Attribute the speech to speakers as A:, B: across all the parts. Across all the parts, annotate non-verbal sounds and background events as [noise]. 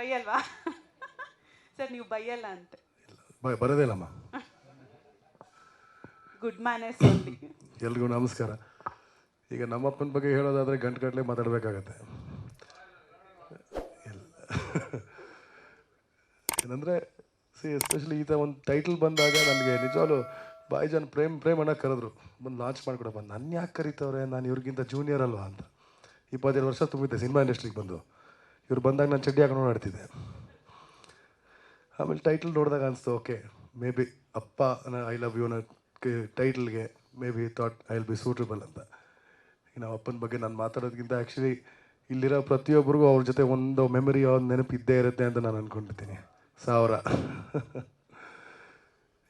A: ಬೈಯಲ್ವಾ? Sir ನೀವು ಬೈಯಲ್ಲ ಅಂತೆ.
B: ಬ ಬರೋದೇ ಇಲ್ಲಮ್ಮ.
A: ಗುಡ್ ಮ್ಯಾನರ್ಸ್ ಓನ್ಲಿ
B: ಎಲ್ರಿಗೂ ನಮಸ್ಕಾರ. ಈಗ ನಮ್ಮಪ್ಪನ ಬಗ್ಗೆ ಹೇಳೋದಾದ್ರೆ ಗಂಟು ಗಟ್ಟಲೆ ಮಾತಾಡಬೇಕಾಗತ್ತೆ. ಇಲ್ಲ ಏನಂದರೆ ಸಿ ಎಸ್ಪೆಷಲಿ ಈ ಥರ ಒಂದು ಟೈಟಲ್ ಬಂದಾಗ ನನಗೆ ನಿಜವಾಗ್ಲೂ ಬಾಯಿ ಜನ ಪ್ರೇಮ್ ಪ್ರೇಮ್ ಅಣ್ಣ ಕರೆದ್ರು. ಬಂದು ಲಾಂಚ್ ಮಾಡಿಕೊಡಪ್ಪ. ನನ್ನ ಯಾಕೆ ಕರೀತವ್ರೆ? ನಾನು ಇವ್ರಿಗಿಂತ ಜೂನಿಯರ್ ಅಲ್ವಾ ಅಂತ. ಇಪ್ಪತ್ತೆರಡು ವರ್ಷ ತುಂಬಿದ್ದೆ ಸಿನಿಮಾ ಇಂಡಸ್ಟ್ರಿಗೆ ಬಂದು. ಇವ್ರು ಬಂದಾಗ ನಾನು ಚಡ್ಡಿ ಹಾಕೊಂಡು ಓಡಾಡ್ತಿದ್ದೆ. ಆಮೇಲೆ ಟೈಟಲ್ ನೋಡಿದಾಗ ಅನಿಸ್ತು okay maybe Appa I love you ಅನ್ನೋ ಟೈಟಲ್ಗೆ maybe thought I will be suitable ಅಂತ. ನಾವು ಅಪ್ಪನ ಬಗ್ಗೆ ನಾನು ಮಾತಾಡೋದಕ್ಕಿಂತ ಆ್ಯಕ್ಚುಲಿ ಇಲ್ಲಿರೋ ಪ್ರತಿಯೊಬ್ಬರಿಗೂ ಅವ್ರ ಜೊತೆ ಒಂದು ಮೆಮೊರಿ ಒಂದು ನೆನಪು ಇದ್ದೇ ಇರುತ್ತೆ ಅಂತ ನಾನು ಅಂದ್ಕೊಂಡಿರ್ತೀನಿ ಸಾವಿರ.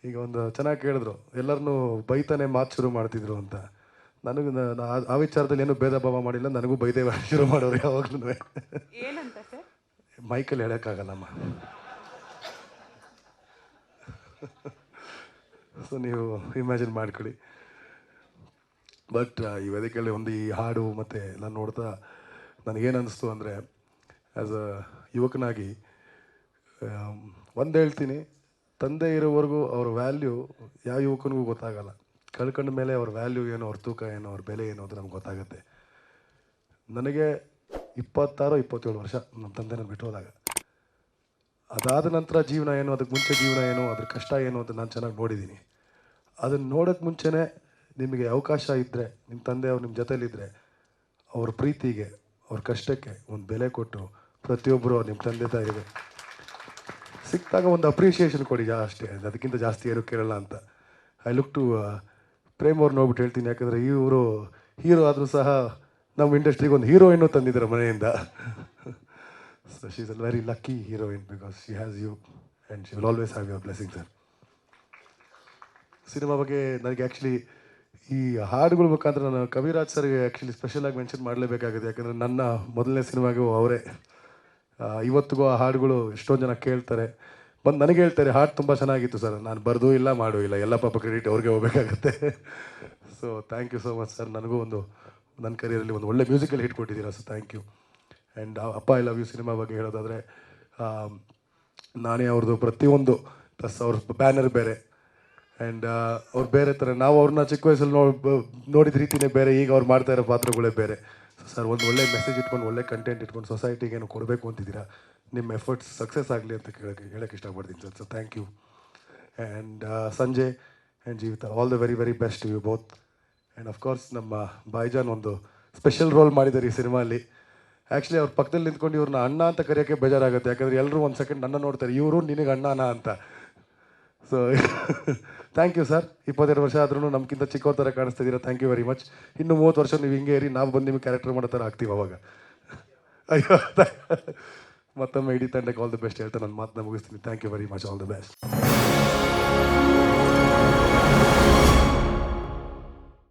B: ಈಗ ಒಂದು ಚೆನ್ನಾಗಿ ಕೇಳಿದ್ರು ಎಲ್ಲರನ್ನೂ ಬೈತಾನೆ ಮಾತು ಶುರು ಮಾಡ್ತಿದ್ರು ಅಂತ. ನನಗೂ ಆ- ವಿಚಾರದಲ್ಲಿ ಏನು ಭೇದ ಭಾವ ಮಾಡಿಲ್ಲ. ನನಗೂ ಬೈದೇ ಶುರು ಮಾಡೋರು ಯಾವಾಗಲೂ ಮೈಕಲ್ಲಿ ಹೇಳೋಕ್ಕಾಗಲ್ಲಮ್ಮ. ಸೊ ನೀವು ಇಮ್ಯಾಜಿನ್ ಮಾಡ್ಕೊಳ್ಳಿ. ಬಟ್ ಈ ವೇದಿಕೆಯಲ್ಲಿ ಒಂದು ಈ ಹಾಡು ಮತ್ತು ನಾನು ನೋಡ್ತಾ ನನಗೇನು ಅನ್ನಿಸ್ತು ಅಂದರೆ ಆ್ಯಸ್ ಅ ಯುವಕನಾಗಿ ಒಂದು ಹೇಳ್ತೀನಿ. ತಂದೆ ಇರೋವರೆಗೂ ಅವ್ರ ವ್ಯಾಲ್ಯೂ ಯಾವ ಯುವಕನಿಗೂ ಗೊತ್ತಾಗಲ್ಲ. ಕಳ್ಕೊಂಡ ಮೇಲೆ ಅವ್ರ ವ್ಯಾಲ್ಯೂ ಏನು, ಅವ್ರ ತೂಕ ಏನು, ಅವ್ರ ಬೆಲೆ ಏನು ಅಂತ ನಮ್ಗೆ ಗೊತ್ತಾಗುತ್ತೆ. ನನಗೆ ಇಪ್ಪತ್ತಾರು, ಇಪ್ಪತ್ತೇಳು ವರ್ಷ ನಮ್ಮ ತಂದೆನ ಬಿಟ್ಟು ಹೋದಾಗ ಅದಾದ ನಂತರ ಜೀವನ ಏನು ಅದಕ್ಕೆ ಮುಂಚೆ ಜೀವನ ಏನು, ಅದ್ರ ಕಷ್ಟ ಏನು ಅಂತ ನಾನು ಚೆನ್ನಾಗಿ ನೋಡಿದ್ದೀನಿ ಅದನ್ನು ನೋಡೋಕ್ಕೆ ಮುಂಚೆನೇ ನಿಮಗೆ ಅವಕಾಶ ಇದ್ದರೆ ನಿಮ್ಮ ತಂದೆ ಅವ್ರು ನಿಮ್ಮ ಜೊತೇಲಿದ್ದರೆ ಅವ್ರ ಪ್ರೀತಿಗೆ, ಅವ್ರ ಕಷ್ಟಕ್ಕೆ ಒಂದು ಬೆಲೆ ಕೊಟ್ಟು ಪ್ರತಿಯೊಬ್ಬರು ನಿಮ್ಮ ತಂದೆ ತಾಯಿಗೆ ಸಿಕ್ಕಿದಾಗ ಒಂದು ಅಪ್ರಿಷಿಯೇಷನ್ ಕೊಡಿ ಅಷ್ಟೇ ಅದಕ್ಕಿಂತ ಜಾಸ್ತಿ ಏನು ಕೇಳಲ್ಲ ಅಂತ. ಐ ಲುಕ್ ಟು ಪ್ರೇಮ್ ಅವ್ರನ್ನ ನೋಡ್ಬಿಟ್ಟು ಹೇಳ್ತೀನಿ, ಯಾಕಂದರೆ ಇವರು ಹೀರೋ ಆದರೂ ಸಹ ನಮ್ಮ ಇಂಡಸ್ಟ್ರಿಗೆ ಒಂದು ಹೀರೋಯಿನ್ನು ತಂದಿದ್ದಾರೆ ಮನೆಯಿಂದ. So she is a very lucky heroine because she has you and she will always have your blessing sir cinema ಬಗ್ಗೆ ನನಗೆ ಆ್ಯಕ್ಚುಲಿ ಈ ಹಾಡುಗಳ ಮುಖಾಂತರ ನಾನು ಕವಿರಾಜ್ ಸರ್ಗೆ ಆ್ಯಕ್ಚುಲಿ ಸ್ಪೆಷಲಾಗಿ ಮೆನ್ಷನ್ ಮಾಡಲೇಬೇಕಾಗಿದೆ. ಯಾಕಂದರೆ ನನ್ನ ಮೊದಲನೇ ಸಿನಿಮಾಗೂ ಅವರೇ. ಇವತ್ತಿಗೂ ಆ ಹಾಡುಗಳು ಎಷ್ಟೊಂದು ಜನ ಕೇಳ್ತಾರೆ. ಬಂದು ನನಗೆ ಹೇಳ್ತಾರೆ ಹಾಡು ತುಂಬ ಚೆನ್ನಾಗಿತ್ತು ಸರ್ ನಾನು ಬರೆದು ಇಲ್ಲ, ಮಾಡು ಇಲ್ಲ. ಎಲ್ಲ ಪಾಪ ಕ್ರೆಡಿಟ್ ಅವ್ರಿಗೆ ಹೋಗಬೇಕಾಗತ್ತೆ. So thank you so much sir ನನಗೂ ಒಂದು ನನ್ನ ಕರಿಯರಲ್ಲಿ ಒಂದು ಒಳ್ಳೆ ಮ್ಯೂಸಿಕಲ್ ಹಿಟ್ ಕೊಟ್ಟಿದ್ದೀರಾ sir thank you and Appa I love you cinema ಬಗ್ಗೆ ಹೇಳೋದಾದರೆ ನಾನೇ ಅವ್ರದ್ದು ಪ್ರತಿಯೊಂದು ಪ್ಲಸ್ ಅವ್ರ ಬ್ಯಾನರ್ ಬೇರೆ. ಆ್ಯಂಡ್ ಅವ್ರು ಬೇರೆ ಥರ ನಾವು ಅವ್ರನ್ನ ಚಿಕ್ಕ ವಯಸ್ಸಲ್ಲಿ ನೋಡಿ ನೋಡಿದ ರೀತಿಯೇ ಬೇರೆ, ಈಗ ಅವ್ರು ಮಾಡ್ತಾ ಇರೋ ಪಾತ್ರಗಳೇ ಬೇರೆ. ಸರ್, ಒಂದು ಒಳ್ಳೆ ಮೆಸೇಜ್ ಇಟ್ಕೊಂಡು, ಒಳ್ಳೆ ಕಂಟೆಂಟ್ ಇಟ್ಕೊಂಡು ಸೊಸೈಟಿಗೆ ಏನು ಕೊಡಬೇಕು ಅಂತಿದ್ದೀರಾ? ನಿಮ್ಮ ಎಫರ್ಟ್ಸ್ ಸಕ್ಸಸ್ ಆಗಲಿ ಅಂತ ಕೇಳೋಕ್ಕೆ, ಹೇಳಕ್ಕೆ ಇಷ್ಟಪಡ್ತೀನಿ sir. Sir thank you and Sanjay and Jeevita all the very very best you both and of course ನಮ್ಮ ಬಾಯ್ಜಾನ್ ಒಂದು ಸ್ಪೆಷಲ್ ರೋಲ್ ಮಾಡಿದ್ದಾರೆ ಈ ಸಿನಿಮಾಲಿ ಆ್ಯಕ್ಚುಲಿ ಅವ್ರ ಪಕ್ಕದಲ್ಲಿ ನಿಂತ್ಕೊಂಡು ಇವ್ರನ್ನ ಅಣ್ಣ ಅಂತ ಕರೆಯೋಕ್ಕೆ ಬೇಜಾರಾಗುತ್ತೆ. ಯಾಕಂದರೆ ಎಲ್ಲರೂ ಒಂದು ಸೆಕೆಂಡ್ ನನ್ನ ನೋಡ್ತಾರೆ. ಇವರು ನಿನಗೆ ಅಣ್ಣನ ಅಂತ. ಸೊ ಥ್ಯಾಂಕ್ ಯು ಸರ್ ಇಪ್ಪತ್ತೆರಡು ವರ್ಷ ಆದ್ರೂ ನಮ್ಗಿಂತ ಚಿಕ್ಕವ್ರ ಥರ ಕಾಣಿಸ್ತಾ ಇದ್ದೀರಾ? ಥ್ಯಾಂಕ್ ಯು ವೆರಿ ಮಚ್ ಇನ್ನು ಮೂವತ್ತು ವರ್ಷ ನೀವು ಹಿಂಗೆ ಇರಿ, ನಾವು ಬಂದು ನಿಮಗೆ ಕ್ಯಾರೆಕ್ಟರ್ ಮಾಡೋ ಥರ ಆಗ್ತೀವಿ ಅವಾಗ. [laughs] ಅಯ್ಯೋ, [laughs] ಮತ್ತೊಮ್ಮೆ ಇಡೀ ತಂಡಕ್ಕೆ ಆಲ್ ದ ಬೆಸ್ಟ್ ಹೇಳ್ತಾ ನನ್ನ ಮಾತನ್ನ ಮುಗಿಸ್ತೀನಿ. Thank you very much all the best